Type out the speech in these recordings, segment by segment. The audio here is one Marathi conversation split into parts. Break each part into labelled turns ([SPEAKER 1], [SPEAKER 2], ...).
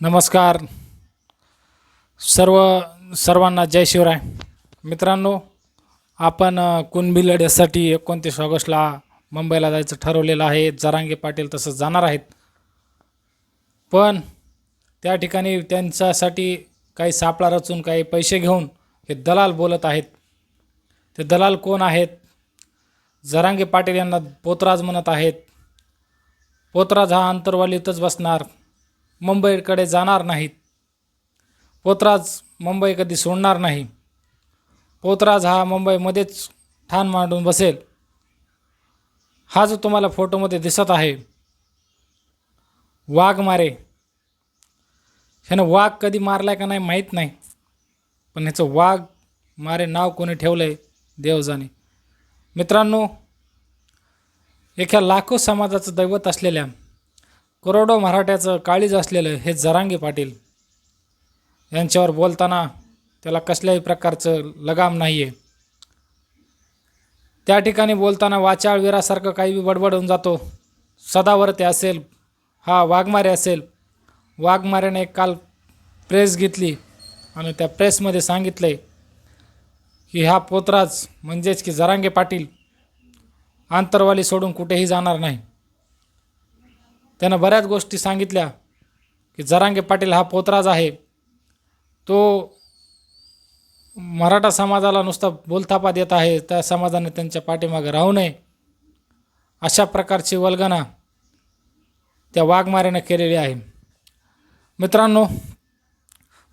[SPEAKER 1] नमस्कार. सर्व सर्वांना जय शिवराय. मित्रांनो आपण कुणबी लढ्यासाठी एकोणतीस ऑगस्टला मुंबईला जायचं ठरवलेलं आहे. जरांगे पाटील तसं जाणार आहेत. पण त्या ठिकाणी त्यांच्यासाठी काही सापळा रचून काही पैसे घेऊन हे दलाल बोलत आहेत. ते दलाल कोण आहेत? जरांगे पाटील यांना पोतराज म्हणत आहेत. पोतराज हा अंतरवालीतच बसणार. मुंबईकडे जाणार नाहीत. पोतराज मुंबई कधी सोडणार नाही. पोतराज हा मुंबईमध्येच ठाण मांडून बसेल. हा जो तुम्हाला फोटोमध्ये दिसत आहे. वाघ मारे. ह्यानं वाघ कधी मारलाय का नाही माहीत नाही. पण ह्याचं वाघ मारे नाव कोणी ठेवलं आहे देवजाने. मित्रांनो एका लाखो समाजाचं दैवत असलेल्या करोडो मराठ्याचं काळीज असलेलं हे जरांगे पाटील यांच्यावर बोलताना त्याला कसल्याही प्रकारचं लगाम नाही आहे त्या ठिकाणी बोलताना वाचाळ वीरासारखं काही बी बडबडून जातो. सदावर्ते असेल हा वाघमारे असेल वाघमाऱ्याने एक काल प्रेस घेतली आणि त्या प्रेसमध्ये सांगितलं आहे की हा पोतराज म्हणजेच की जरांगे पाटील आंतरवाली सोडून कुठेही जाणार नाही. त्यानं बऱ्याच गोष्टी सांगितल्या की जरांगे पाटील हा पोतराज आहे. तो मराठा समाजाला नुसता बोलथापा देत आहे. त्या समाजाने त्यांच्या पाठीमागे राहू नये. अशा प्रकारची वल्गना त्या वाघमाऱ्यानं केलेली आहे. मित्रांनो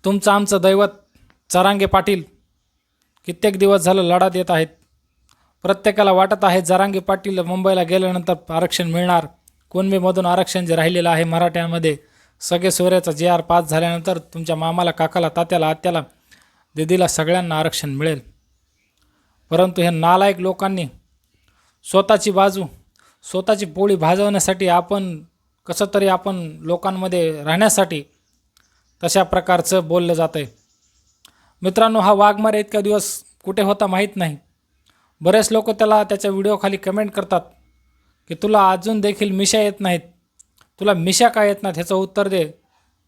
[SPEAKER 1] तुमचं आमचं दैवत जरांगे पाटील कित्येक दिवस झालं लढा देत आहेत. प्रत्येकाला वाटत आहे जरांगे पाटील मुंबईला गेल्यानंतर आरक्षण मिळणार. कुणबीमधून आरक्षण जे राहिलेलं आहे मराठ्यांमध्ये सगळे सोयऱ्याचा जे आर पास झाल्यानंतर तुमच्या मामाला काकाला तात्याला आत्याला दिदीला सगळ्यांना आरक्षण मिळेल. परंतु हे नालायक लोकांनी स्वतःची बाजू स्वतःची पोळी भाजवण्यासाठी आपण कसं तरी आपण लोकांमध्ये राहण्यासाठी तशा प्रकारचं बोललं जातं आहे मित्रांनो हा वाघमारे इतक्या दिवस कुठे होता माहीत नाही. बरेच लोक त्याला त्याच्या व्हिडिओखाली कमेंट करतात. की तुला अजून देखील मिशा येत नाहीत. तुला मिशा का येत नाहीत ह्याचं उत्तर दे.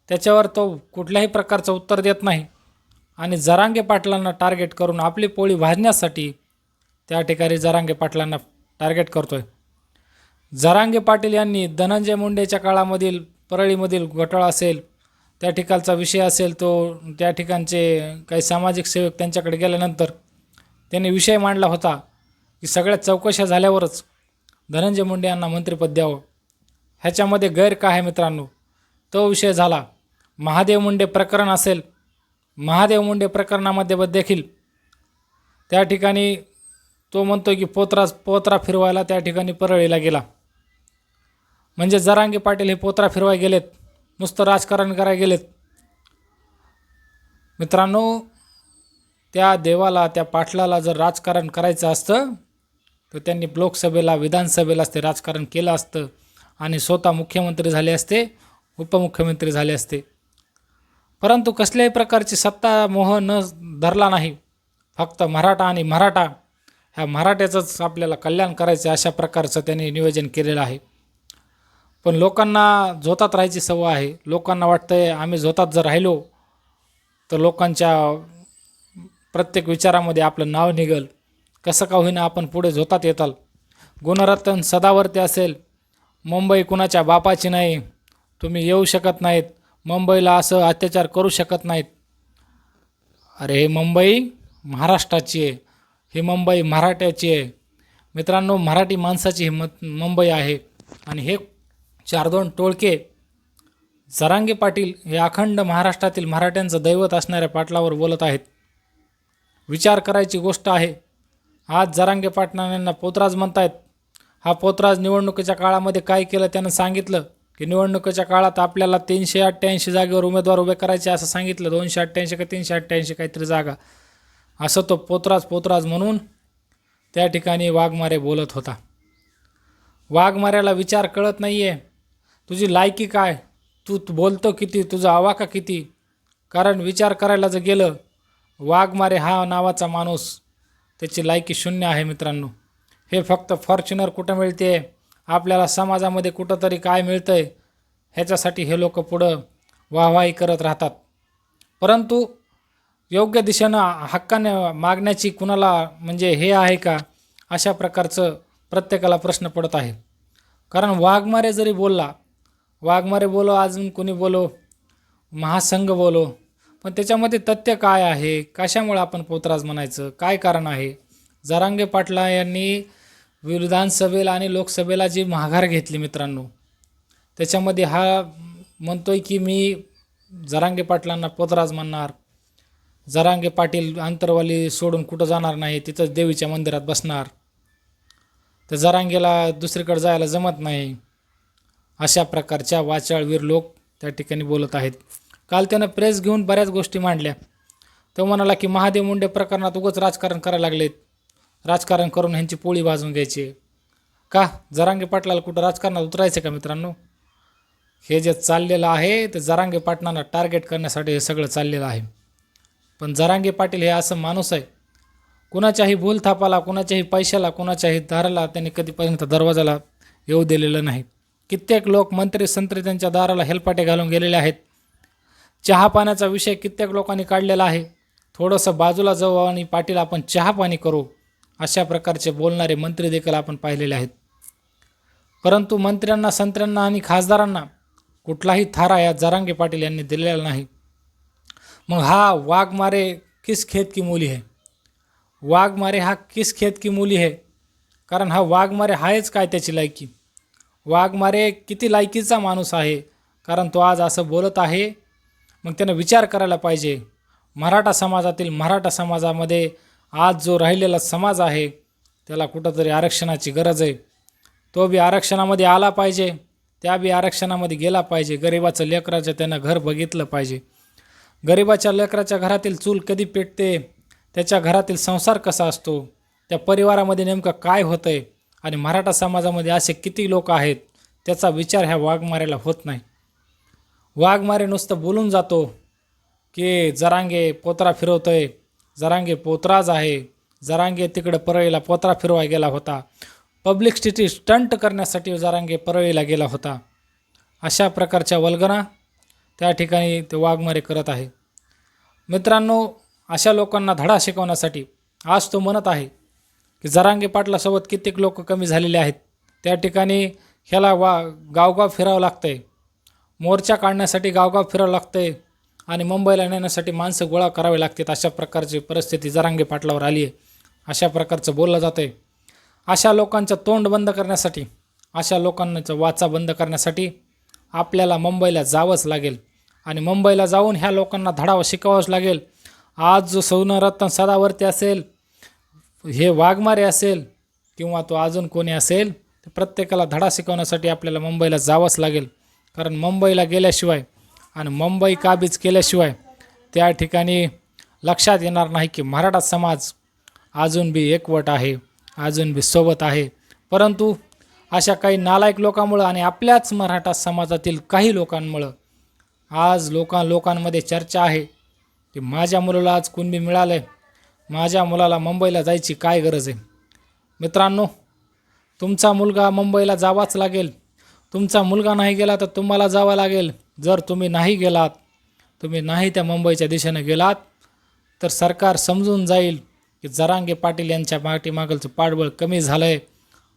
[SPEAKER 1] त्याच्यावर तो कुठल्याही प्रकारचं उत्तर देत नाही. आणि जरांगे पाटलांना टार्गेट करून आपली पोळी भाजण्यासाठी त्या ठिकाणी जरांगे पाटलांना टार्गेट करतोय. जरांगे पाटील यांनी धनंजय मुंडेच्या काळामधील परळीमधील घोटाळा असेल त्या ठिकाणचा विषय असेल तो त्या ठिकाणचे काही सामाजिक सेवक त्यांच्याकडे गेल्यानंतर त्यांनी विषय मांडला होता की सगळ्या चौकशा झाल्यावरच धनंजय मुंडे यांना मंत्रिपद द्यावं. ह्याच्यामध्ये गैर काय आहे मित्रांनो? तो विषय झाला. महादेव मुंडे प्रकरण असेल. महादेव मुंडे प्रकरणामध्ये देखील त्या ठिकाणी तो म्हणतो की पोत्रा पोत्रा फिरवायला त्या ठिकाणी परळीला गेला. म्हणजे जरांगी पाटील हे पोत्रा फिरवाय गेलेत. नुसतं राजकारण करायला गेलेत. मित्रांनो त्या देवाला त्या पाटलाला जर राजकारण करायचं असतं तर त्यांनी लोकसभेला विधानसभेला असते राजकारण केलं असतं आणि स्वतः मुख्यमंत्री झाले असते उपमुख्यमंत्री झाले असते. परंतु कसल्याही प्रकारची सत्ता मोह न धरला नाही. फक्त मराठा आणि मराठा ह्या मराठ्याचंच आपल्याला कल्याण करायचं अशा प्रकारचं त्यांनी नियोजन केलेलं आहे. पण लोकांना झोतात राहायची सवय आहे. लोकांना वाटतंय आम्ही झोतात जर राहिलो तर लोकांच्या प्रत्येक विचारामध्ये आपलं नाव निघल. कसं का होईना आपण पुढे झोतात येताल? गुणरत्न सदावर्ती असेल. मुंबई कुणाच्या बापाची नाही. तुम्ही येऊ शकत नाहीत. मुंबईला असं अत्याचार करू शकत नाहीत. अरे हे मुंबई महाराष्ट्राची आहे. ही मुंबई मराठ्याची आहे. मित्रांनो मराठी माणसाची ही मुंबई आहे. आणि हे चार दोन टोळके जरांगे पाटील हे अखंड महाराष्ट्रातील मराठ्यांचं दैवत असणाऱ्या पाटलावर बोलत आहेत. विचार करायची गोष्ट आहे. आज जरांगे पाटलांना पोतराज म्हणतायत. हा पोतराज निवडणुकीच्या काळामध्ये काय केलं त्यानं सांगितलं? की निवडणुकीच्या काळात आपल्याला तीनशे अठ्ठ्याऐंशी जागेवर उमेदवार उभे करायचे असं सांगितलं. दोनशे अठ्ठ्याऐंशी का तीनशे अठ्ठ्याऐंशी काहीतरी जागा. असं तो पोतराज पोतराज म्हणून त्या ठिकाणी वाघमारे बोलत होता. वाघमाऱ्याला विचार कळत नाही आहे तुझी लायकी काय? तू तू बोलतो किती? तुझा आवाका किती? कारण विचार करायला जर गेलं वाघमारे हा नावाचा माणूस त्याची लायकी शून्य आहे मित्रांनो. हे फक्त फॉर्च्युनर कुठं मिळते? आपल्याला समाजामध्ये कुठंतरी काय मिळतं आहे ह्याच्यासाठी हे लोक पुढं वाहवाही करत राहतात. परंतु योग्य दिशेनं हक्काने मागण्याची कुणाला म्हणजे हे आहे का? अशा प्रकारचं प्रत्येकाला प्रश्न पडत आहे. कारण वाघमारे जरी बोलला वाघमारे बोलो अजून कोणी बोलो? महासंघ बोलो पण त्याच्यामध्ये तथ्य काय आहे? कशामुळे आपण पोतराज म्हणायचं? काय कारण आहे? जरांगे पाटला यांनी विधानसभेला आणि लोकसभेला जी माघार घेतली मित्रांनो त्याच्यामध्ये हा म्हणतोय की मी जरांगे पाटलांना पोतराज म्हणणार. जरांगे पाटील अंतरवाली सोडून कुठं जाणार नाही तिथंच देवीच्या मंदिरात बसणार. तर जरांगेला दुसरीकडे जायला जमत नाही. अशा प्रकारच्या वाचाळवीर लोक त्या ठिकाणी बोलत आहेत. काल त्यानं प्रेस घेऊन बऱ्याच गोष्टी मांडल्या. तो म्हणाला की महादेव मुंडे प्रकरणात उगंच राजकारण करायला लागलेत. राजकारण करून ह्यांची पोळी भाजून घ्यायची का? जरांगे पाटलाला कुठं राजकारणात उतरायचं का मित्रांनो? हे जे चाललेलं आहे ते जरांगे पाटलांना टार्गेट करण्यासाठी हे सगळं चाललेलं आहे. पण जरांगे पाटील हे असं माणूस आहे. कुणाच्याही भूलथापाला कुणाच्याही पैशाला कुणाच्याही दाराला त्यांनी कधीपर्यंत दरवाजाला येऊ दिलेलं नाही. कित्येक लोक मंत्री संत्री त्यांच्या दाराला हेलपाटे घालून गेलेले आहेत. चहा पाण्याचा विषय कित्येक लोकांनी काढलेला आहे. थोडंसं बाजूला जाऊ आणि पाटील आपण चहा पाणी करू अशा प्रकारचे बोलणारे मंत्री देखील आपण पाहिलेले आहेत. परंतु मंत्र्यांना संत्र्यांना आणि खासदारांना कुठलाही थारा या जरांगे पाटील यांनी दिलेला नाही. मग हा वाघमारे किस खेत की मुली है? वाघमारे हा किस खेत की मुली है? कारण हा वाघमारे आहेच काय त्याची लायकी? वाघमारे किती लायकीचा माणूस आहे? कारण तो आज असं बोलत आहे मग त्यांना विचार करायला पाहिजे. मराठा समाजातील मराठा समाजामध्ये आज जो राहिलेला समाज आहे त्याला कुठंतरी आरक्षणाची गरज आहे. तो बी आरक्षणामध्ये आला पाहिजे त्या बी आरक्षणामध्ये गेला पाहिजे. गरिबाचं लेकराचं त्यानं घर बघितलं पाहिजे. गरिबाच्या लेकराच्या घरातील चूल कधी पेटते त्याच्या घरातील संसार कसा असतो त्या परिवारामध्ये नेमकं काय होतं आहे आणि मराठा समाजामध्ये असे किती लोक आहेत त्याचा विचार ह्या वाघमाऱ्याला होत नाही. वाघमारे नुसतं बोलून जातो की जरांगे पोत्रा फिरवतोय जरांगे पोत्राज आहे जरांगे तिकडं परळीला पोत्रा फिरवाय गेला होता. पब्लिक स्थिती स्टंट करण्यासाठी जरांगे परळीला गेला होता. अशा प्रकारच्या वल्गना त्या ठिकाणी ते वाघमारे करत आहे. मित्रांनो अशा लोकांना धडा शिकवण्यासाठी आज तो म्हणत आहे की जरांगे पाटलासोबत कित्येक लोक कमी झालेले आहेत. त्या ठिकाणी ह्याला वा गावगाव फिरावं लागतं आहे मोर्चा काढण्यासाठी गावगाव फिरावं लागतं आहे आणि मुंबईला नेण्यासाठी माणसं गोळा करावे लागतात. अशा प्रकारची परिस्थिती जरांगे पाटलावर आली आहे. अशा प्रकारचं बोललं जातं आहे अशा लोकांचं तोंड बंद करण्यासाठी अशा लोकांचं वाचा बंद करण्यासाठी आपल्याला मुंबईला जावंच लागेल. आणि मुंबईला जाऊन ह्या लोकांना धडावं शिकावंच लागेल. आज जो सौनरत्न सदावर्ती असेल हे वाघमारे असेल किंवा तो अजून कोणी असेल तर प्रत्येकाला धडा शिकवण्यासाठी आपल्याला मुंबईला जावंच लागेल. कारण मुंबईला गेल्याशिवाय आणि मुंबई काबीज केल्याशिवाय त्या ठिकाणी लक्षात येणार नाही की मराठा समाज अजून बी एकवट आहे अजून बी सोबत आहे. परंतु अशा काही नालायक लोकांमुळं आणि आपल्याच मराठा समाजातील काही लोकांमुळं आज लोकां लोकांमध्ये चर्चा आहे की माझ्या मुलाला आज कुणबी मिळालं आहे माझ्या मुलाला मुंबईला जायची काय गरज आहे? मित्रांनो तुमचा मुलगा मुंबईला जावाच लागेल. तुमचा मुलगा नाही गेला तर तुम्हाला जावं लागेल. जर तुम्ही नाही गेलात तुम्ही नाही त्या मुंबईच्या दिशेनं गेलात तर सरकार समजून जाईल की जरांगे पाटील यांच्या पाठीमागलचं पाठबळ कमी झालं आहे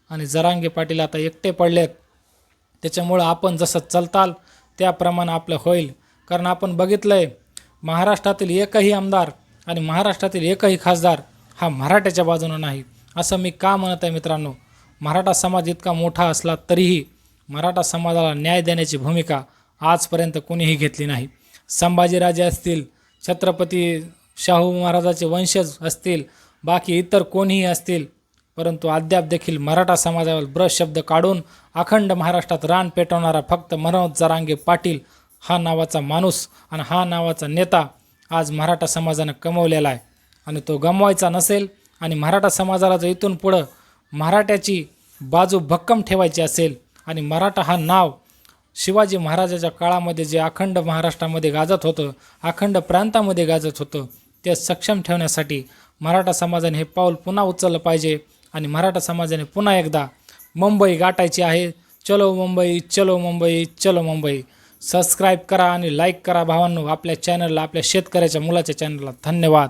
[SPEAKER 1] आणि जरांगे पाटील आता एकटे पडलेत. त्याच्यामुळं आपण जसं चलताल त्याप्रमाणे आपलं होईल. कारण आपण बघितलं आहे महाराष्ट्रातील एकही आमदार आणि महाराष्ट्रातील एकही खासदार हा मराठ्याच्या बाजूनं नाही. असं मी का म्हणत आहे मित्रांनो? मराठा समाज इतका मोठा असला तरीही मराठा समाजाला न्याय देण्याची भूमिका आजपर्यंत कोणीही घेतली नाही. संभाजीराजे असतील छत्रपती शाहू महाराजाचे वंशज असतील बाकी इतर कोणीही असतील परंतु अद्याप देखील मराठा समाजावर ब्रश शब्द काढून अखंड महाराष्ट्रात रान पेटवणारा फक्त मनोज जरांगे पाटील हा नावाचा माणूस आणि हा नावाचा नेता आज मराठा समाजानं कमवलेला आहे. आणि तो गमवायचा नसेल आणि मराठा समाजाला जर इथून पुढं मराठ्याची बाजू भक्कम ठेवायची असेल आणि मराठा हा नाव शिवाजी महाराजाच्या काळामध्ये जे अखंड महाराष्ट्रामध्ये गाजत होतं अखंड प्रांतामध्ये गाजत होतं ते सक्षम ठेवण्यासाठी मराठा समाजाने हे पाऊल पुन्हा उचललं पाहिजे आणि मराठा समाजाने पुन्हा एकदा मुंबई गाठायची आहे. चलो मुंबई चलो मुंबई चलो मुंबई. सबस्क्राईब करा आणि लाईक करा भावांनो. आपल्या चॅनलला आपल्या शेतकऱ्याच्या मुलाच्या चॅनलला धन्यवाद.